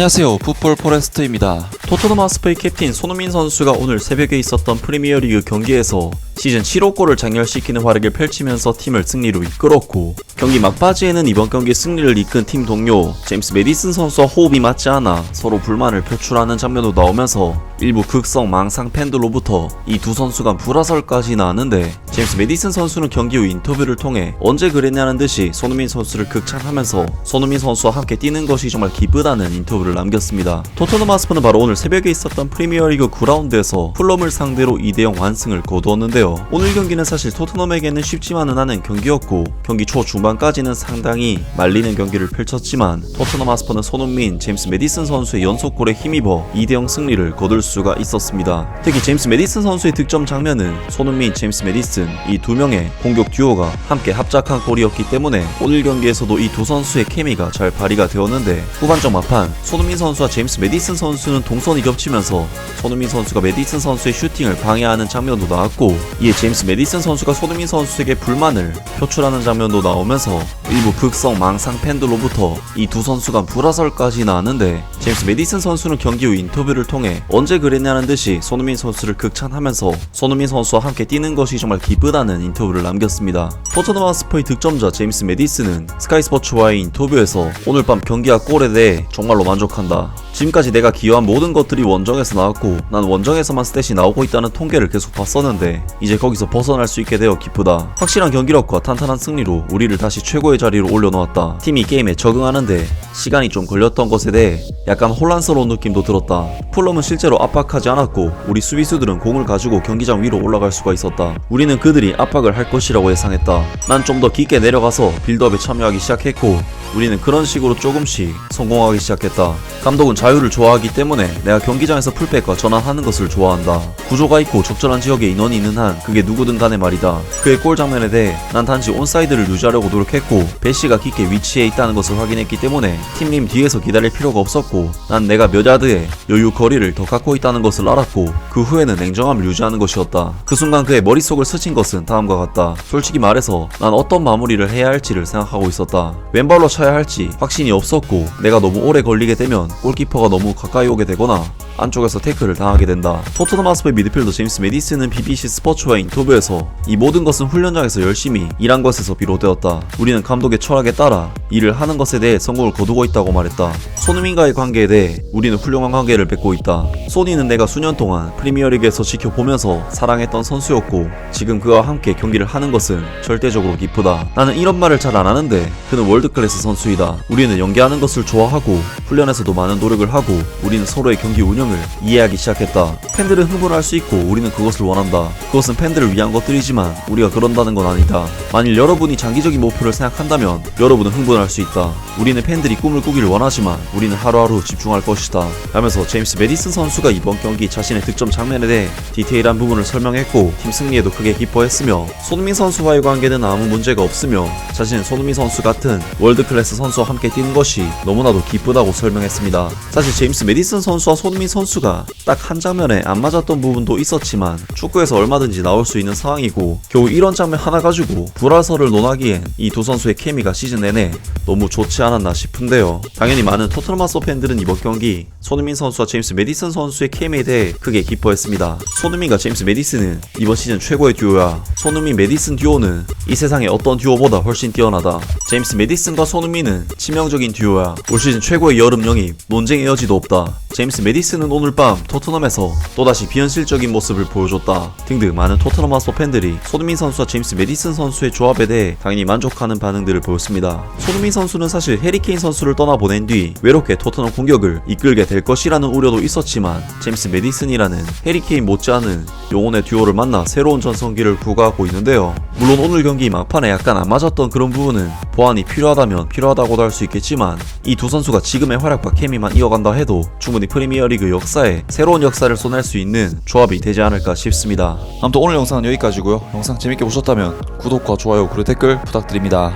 안녕하세요. 풋볼 포레스트입니다. 토트넘 하스퍼의 캡틴 손흥민 선수가 오늘 새벽에 있었던 프리미어리그 경기에서 시즌 7호 골을 장렬시키는 활약을 펼치면서 팀을 승리로 이끌었고 경기 막바지에는 이번 경기 승리를 이끈 팀 동료 제임스 메디슨 선수와 호흡이 맞지 않아 서로 불만을 표출하는 장면도 나오면서 일부 극성 망상 팬들로부터 이 두 선수 간 불화설까지 나왔는데 제임스 메디슨 선수는 경기 후 인터뷰를 통해 언제 그랬냐는 듯이 손흥민 선수를 극찬하면서 손흥민 선수와 함께 뛰는 것이 정말 기쁘다는 인터뷰를 남겼습니다. 토트넘 하스퍼는 바로 오늘 새벽에 있었던 프리미어리그 9라운드에서 풀럼을 상대로 2대0 완승을 거두었는데요. 오늘 경기는 사실 토트넘에게는 쉽지만은 않은 경기였고 경기 초 중반까지는 상당히 말리는 경기를 펼쳤지만 토트넘 하스퍼는 손흥민, 제임스 메디슨 선수의 연속골에 힘입어 2대0 승리를 거둘 수가 있었습니다. 특히 제임스 메디슨 선수의 득점 장면은 손흥민, 제임스 메디슨 이 두 명의 공격 듀오가 함께 합작한 골이었기 때문에 오늘 경기에서도 이 두 선수의 케미가 잘 발휘가 되었는데 후반전 막판 손흥민 선수와 제임스 메디슨 선수는 동선 이 겹치면서 손흥민 선수가 메디슨 선수의 슈팅을 방해하는 장면도 나왔고 이에 제임스 메디슨 선수가 손흥민 선수에게 불만을 표출하는 장면도 나오면서 일부 극성 망상 팬들로부터 이 두 선수 간 불화설까지 나왔는데 제임스 메디슨 선수는 경기 후 인터뷰를 통해 언제 그랬냐는 듯이 손흥민 선수를 극찬하면서 손흥민 선수와 함께 뛰는 것이 정말 기쁘다는 인터뷰를 남겼습니다. 토트넘 하스퍼의 득점자 제임스 메디슨은 스카이 스포츠와의 인터뷰에서 오늘 밤 경기와 골에 대해 정말로 만족한다. 지금까지 내가 기여한 모든 것들이 원정에서 나왔고 난 원정에서만 스탯이 나오고 있다는 통계를 계속 봤었는데 이제 거기서 벗어날 수 있게 되어 기쁘다. 확실한 경기력과 탄탄한 승리로 우리를 다시 최고의 자리로 올려놓았다. 팀이 게임에 적응하는데 시간이 좀 걸렸던 것에 대해 약간 혼란스러운 느낌도 들었다. 풀럼은 실제로 압박하지 않았고 우리 수비수들은 공을 가지고 경기장 위로 올라갈 수가 있었다. 우리는 그들이 압박을 할 것이라고 예상했다. 난 좀 더 깊게 내려가서 빌드업에 참여하기 시작했고 우리는 그런 식으로 조금씩 성공하기 시작했다. 감독은 자유를 좋아하기 때문에 내가 경기장에서 풀백과 전환하는 것을 좋아한다. 구조가 있고 적절한 지역에 인원이 있는 한 그게 누구든 간에 말이다. 그의 골 장면에 대해 난 단지 온사이드를 유지하려고 노력했고 베시가 깊게 위치해 있다는 것을 확인했기 때문에 팀님 뒤에서 기다릴 필요가 없었고 난 내가 몇 야드의 여유 거리를 더 갖고 있다는 것을 알았고 그 후에는 냉정함을 유지하는 것이었다. 그 순간 그의 머릿속을 스친 것은 다음과 같다. 솔직히 말해서 난 어떤 마무리를 해야 할지를 생각하고 있었다. 왼발로 쳐야 할지 확신이 없었고 내가 너무 오래 걸리게 되면 골키퍼가 너무 가까이 오게 되거나 안쪽에서 태클을 당하게 된다. 토트넘 하스퍼의 미드필더 제임스 메디슨은 BBC 스포츠와 인터뷰에서 이 모든 것은 훈련장에서 열심히 일한 것에서 비롯되었다. 우리는 감독의 철학에 따라 일을 하는 것에 대해 성공을 거두고 있다고 말했다. 손흥민과의 관계에 대해 우리는 훌륭한 관계를 맺고 있다. 소니는 내가 수년 동안 프리미어리그에서 지켜보면서 사랑했던 선수였고 지금 그와 함께 경기를 하는 것은 절대적으로 기쁘다. 나는 이런 말을 잘 안 하는데 그는 월드클래스 선수 이다. 우리는 연기하는 것을 좋아하고 훈련에서도 많은 노력을 하고 우리는 서로의 경기 운영을 이해하기 시작했다. 팬들은 흥분할 수 있고 우리는 그것을 원한다. 그것은 팬들을 위한 것들이지만 우리가 그런다는 건 아니다. 만일 여러분이 장기적인 목표를 생각한다면 여러분은 흥분할 수 있다. 우리는 팬들이 꿈을 꾸기를 원하지만 우리는 하루하루 집중할 것이다. 라면서 제임스 메디슨 선수가 이번 경기 자신의 득점 장면에 대해 디테일한 부분을 설명했고 팀 승리에도 크게 기뻐했으며 손흥민 선수와의 관계는 아무 문제가 없으며 자신은 손흥민 선수 같은 월드 클래스 선수와 함께 뛰는 것이 너무나도 기쁘다고 설명했습니다. 사실 제임스 메디슨 선수와 손흥민 선수가 딱 한 장면에 안 맞았던 부분도 있었지만 축구에서 얼마든지 나올 수 있는 상황이고 겨우 이런 장면 하나 가지고 불화설을 논하기엔 이 두 선수의 케미가 시즌 내내 너무 좋지 않았나 싶은데요. 당연히 많은 토트넘 하스 팬들은 이번 경기 손흥민 선수와 제임스 메디슨 선수의 케미에 대해 크게 기뻐했습니다. 손흥민과 제임스 메디슨은 이번 시즌 최고의 듀오야. 손흥민 메디슨 듀오는 이 세상의 어떤 듀오보다 훨씬 뛰어나다. 제임스 메디슨과 손흥민 은 치명적인 듀오야. 올 시즌 최고의 여름 영입, 논쟁의 여지도 없다. 제임스 메디슨은 오늘 밤 토트넘에서 또다시 비현실적인 모습을 보여줬다. 등등 많은 토트넘 하스 팬들이 손흥민 선수와 제임스 메디슨 선수의 조합에 대해 당연히 만족하는 반응들을 보였습니다. 손흥민 선수는 사실 해리케인 선수를 떠나보낸 뒤 외롭게 토트넘 공격을 이끌게 될 것이라는 우려도 있었지만 제임스 메디슨이라는 해리케인 못지않은 영혼의 듀오를 만나 새로운 전성기를 구가하고 있는데요. 물론 오늘 경기 막판에 약간 안 맞았던 그런 부분은 보완이 필요하다면 필요하다고도 할 수 있겠지만 이 두 선수가 지금의 활약과 케미만 이어간다 해도 충분히 프리미어리그 역사에 새로운 역사를 쏟낼 수 있는 조합이 되지 않을까 싶습니다. 아무튼 오늘 영상은 여기까지고요. 영상 재밌게 보셨다면 구독과 좋아요 그리고 댓글 부탁드립니다.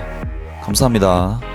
감사합니다.